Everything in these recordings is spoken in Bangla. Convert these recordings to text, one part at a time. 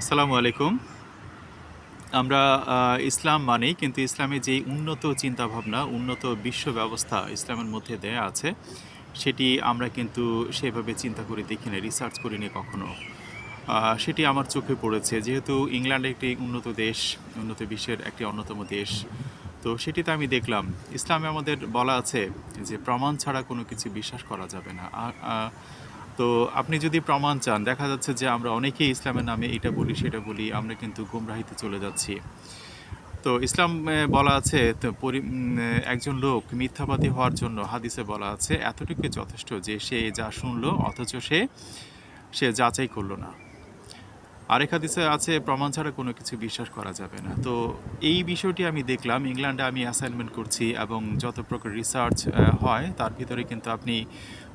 আসসালামু আলাইকুম। আমরা ইসলাম মানি, কিন্তু ইসলামের যেই উন্নত চিন্তাভাবনা, উন্নত বিশ্ব ব্যবস্থা ইসলামের মধ্যে দেয়া আছে, সেটি আমরা কিন্তু সেভাবে চিন্তা করে দেখিনি রিসার্চ করিনি কখনো। সেটি আমার চোখে পড়েছে। যেহেতু ইংল্যান্ড একটি উন্নত দেশ, উন্নত বিশ্বের একটি অন্যতম দেশ, তো সেটিতে আমি দেখলাম, ইসলামে আমাদের বলা আছে যে প্রমাণ ছাড়া কোনো কিছু বিশ্বাস করা যাবে না। তো আপনি যদি প্রমাণ চান, দেখা যাচ্ছে যে আমরা অনেকেই ইসলামের নামে এটা বলি, সেটা বলি, আমরা কিন্তু গুমরাহিতে চলে যাচ্ছি। তো ইসলাম বলা আছে, তো একজন লোক মিথ্যাবাদী হওয়ার জন্য হাদিসে বলা আছে, এতটুকু যথেষ্ট যে সে যা শুনলো, অথচ সে সে যাচাই করল না। আরেক হাদিসে আছে, প্রমাণ ছাড়া কোনো কিছু বিশ্বাস করা যাবে না। তো এই বিষয়টি আমি দেখলাম, ইংল্যান্ডে আমি অ্যাসাইনমেন্ট করছি এবং যত প্রকার রিসার্চ হয়, তার ভিতরে কিন্তু আপনি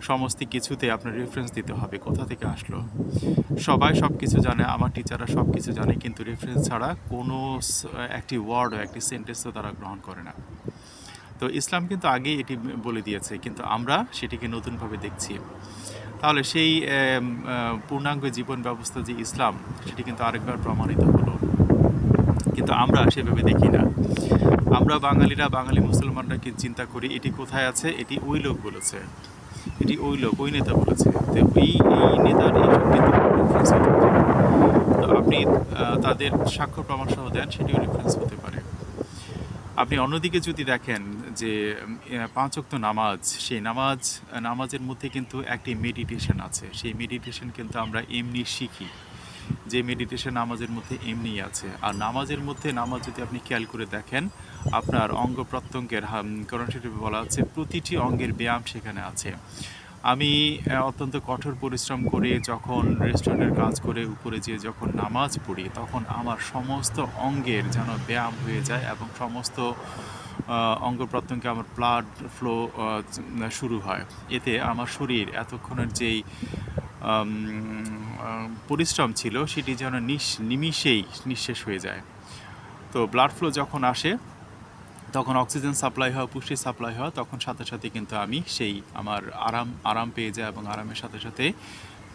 সমস্ত কিছুতে আপনার রেফারেন্স দিতে হবে, কোথা থেকে আসলো। সবাই সব কিছু জানে, আমার টিচাররা সব কিছু জানে, কিন্তু রেফারেন্স ছাড়া কোনো একটি ওয়ার্ড একটি সেন্টেন্সও তারা গ্রহণ করে না। তো ইসলাম কিন্তু আগেই এটি বলে দিয়েছে, কিন্তু আমরা সেটিকে নতুনভাবে দেখছি। তাহলে সেই পূর্ণাঙ্গ জীবন ব্যবস্থা যে ইসলাম, সেটি কিন্তু আরেকবার প্রমাণিত হলো। কিন্তু আমরা সেভাবে দেখি না। আমরা বাঙালিরা, বাঙালি মুসলমানরা কি চিন্তা করি, এটি কোথায় আছে? এটি ওই লোক বলেছে। এটি ওই লোক, ওই নেতা বলেছে। তো এই এই নেতার এই। তো আপনি তাদের সাক্ষ্য প্রমাণ সহ দেন, সেটিও রেফারেন্স হতে পারে। আপনি অন্যদিকে যদি দেখেন যে পাঁচ ওয়াক্ত নামাজ, সেই নামাজ নামাজের মধ্যে কিন্তু একটি মেডিটেশন আছে। সেই মেডিটেশন কিন্তু আমরা এমনি শিখি। যে মেডিটেশন নামাজের মধ্যে এমনিই আছে। আর নামাজের মধ্যে নামাজ যদি আপনি খেয়াল করে দেখেন, আপনার অঙ্গ প্রত্যঙ্গের করণ শরীফে বলা আছে, প্রতিটি অঙ্গের ব্যায়াম সেখানে আছে। আমি অত্যন্ত কঠোর পরিশ্রম করে যখন রেস্টুরেন্টের কাজ করে উপরে যেয়ে যখন নামাজ পড়ি, তখন আমার সমস্ত অঙ্গের যেন ব্যায়াম হয়ে যায় এবং সমস্ত অঙ্গ প্রত্যঙ্গে আমার ব্লাড ফ্লো শুরু হয়। এতে আমার শরীর এতক্ষণের যেই পরিশ্রম ছিল, সেটি যেন নিশ, নিমিষেই নিঃশেষ হয়ে যায়। তো ব্লাড ফ্লো যখন আসে তখন অক্সিজেন সাপ্লাই হয়, পুষ্টি সাপ্লাই হয়, তখন সাথে সাথে কিন্তু আমি সেই আমার আরাম আরাম পেয়ে যাই এবং আরামের সাথে সাথে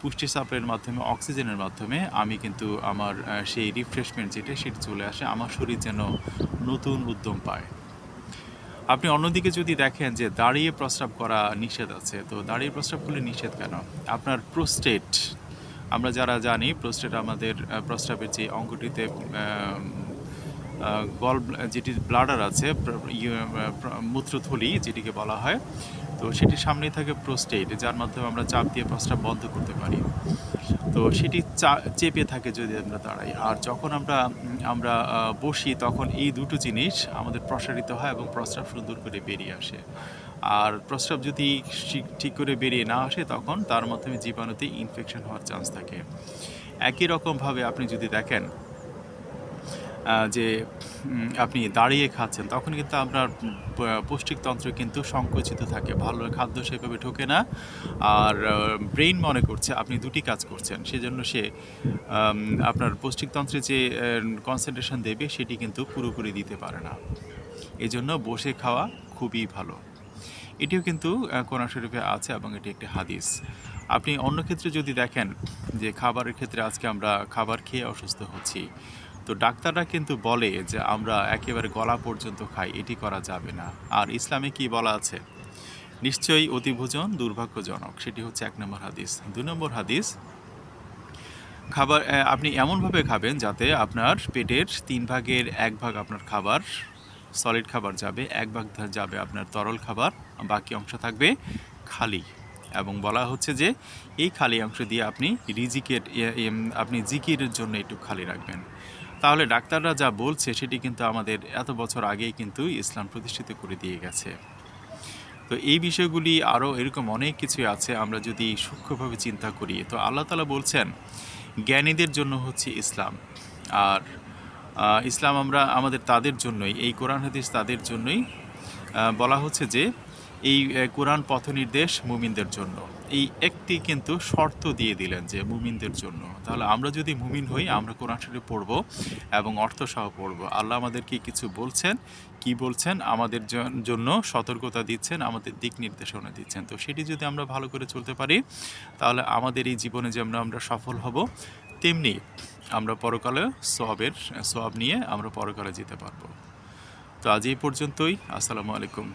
পুষ্টি সাপ্লাইয়ের মাধ্যমে অক্সিজেনের মাধ্যমে আমি কিন্তু আমার সেই রিফ্রেশমেন্ট যেটা সেটি চলে আসে, আমার শরীর যেন নতুন উদ্যম পায়। আপনি অন্যদিকে যদি দেখেন যে দাঁড়িয়ে প্রস্রাব করা নিষেধ আছে, তো দাঁড়িয়ে প্রস্রাব করলে নিষেধ কেন? আপনার প্রোস্টেট আমরা যারা জানি প্রোস্টেট আমাদের প্রস্রাবের যে অঙ্গটিতে গল যেটি ব্লাডার আছে ইয়ে, মূত্রথলি যেটিকে বলা হয় তো সেটির সামনেই থাকে প্রোস্টেট যার মাধ্যমে আমরা চাপ দিয়ে প্রস্রাব বন্ধ করতে পারি। তো সেটি চেপে থাকে যদি আমরা দাঁড়াই। আর যখন আমরা আমরা বসি তখন এই দুটো জিনিস আমাদের প্রসারিত হয় এবং প্রস্রাব সুন্দর করে বেরিয়ে আসে। আর প্রস্রাব যদি ঠিক- করে বেরিয়ে না আসে তখন তার মাধ্যমে জীবাণুতে ইনফেকশন হওয়ার চান্স থাকে। একই রকমভাবে আপনি যদি দেখেন যে আপনি দাঁড়িয়ে খাচ্ছেন, তখন কিন্তু আপনার পৌষ্টিকতন্ত্র কিন্তু সংকুচিত থাকে। ভালো খাদ্য সেভাবে ঢোকে না। আর ব্রেইন মনে করছে আপনি দুটি কাজ করছেন। সেজন্য সে আপনার পৌষ্টিকতন্ত্রে যে কনসেন্ট্রেশন দেবে, সেটি কিন্তু পুরোপুরি দিতে পারে না। এই জন্য বসে খাওয়া খুবই ভালো। এটিও কিন্তু কোরআন শরীফে আছে এবং এটি একটি হাদিস। আপনি অন্য ক্ষেত্রে যদি দেখেন যে, খাবারের ক্ষেত্রে আজকে আমরা খাবার খেয়ে অসুস্থ হচ্ছি তো ডাক্তাররা কিন্তু বলে যে আমরা একেবারে গলা পর্যন্ত খাই, এটি করা যাবে না। আর ইসলামে কি বলা আছে? নিশ্চয়ই অতিভোজন দুর্ভাগ্যজনক, সেটি হচ্ছে এক নম্বর হাদিস। দুই নম্বর হাদিস, খাবার আপনি এমনভাবে খাবেন যাতে আপনার পেটের তিন ভাগের এক ভাগ আপনার খাবার সলিড খাবার যাবে, এক ভাগ যাবে আপনার তরল খাবার, বাকি অংশ থাকবে খালি। এবং বলা হচ্ছে যে এই খালি অংশ দিয়ে আপনি রিজিকের আপনি জিকিরের জন্য একটু খালি রাখবেন। তাহলে ডাক্তাররা যা বলছে, সেটি কিন্তু আমাদের এত বছর আগেই কিন্তু ইসলাম প্রতিষ্ঠিত করে দিয়ে গেছে। তো এই বিষয়গুলি আরও এরকম অনেক কিছুই আছে, আমরা যদি সূক্ষ্মভাবে চিন্তা করি। তো আল্লাহ তালা বলছেন, জ্ঞানীদের জন্য হচ্ছে ইসলাম। আর ইসলাম আমরা আমাদের তাদের জন্যই, এই কোরআন হাদিস তাদের জন্যই বলা হচ্ছে যে এই কোরআন পথ নির্দেশ মুমিনদের জন্য। এই একটি কিন্তু শর্ত দিয়ে দিলেন যে মুমিনদের জন্য। তাহলে আমরা যদি মুমিন হই, আমরা কোরআন শরীফ পড়ব এবং অর্থ সহ পড়ব। আল্লাহ আমাদেরকে কিছু বলছেন, কি বলছেন, আমাদের জন্য সতর্কতা দিচ্ছেন, আমাদের দিক নির্দেশনা দিচ্ছেন। তো সেটি যদি আমরা ভালো করে চলতে পারি, তাহলে আমাদের এই জীবনে যেমন আমরা সফল হব, তেমনি আমরা পরকালে সোয়াবের সোয়াব নিয়ে আমরা পরকালে যেতে পারব। তো আজ এই পর্যন্তই। আসসালামু আলাইকুম।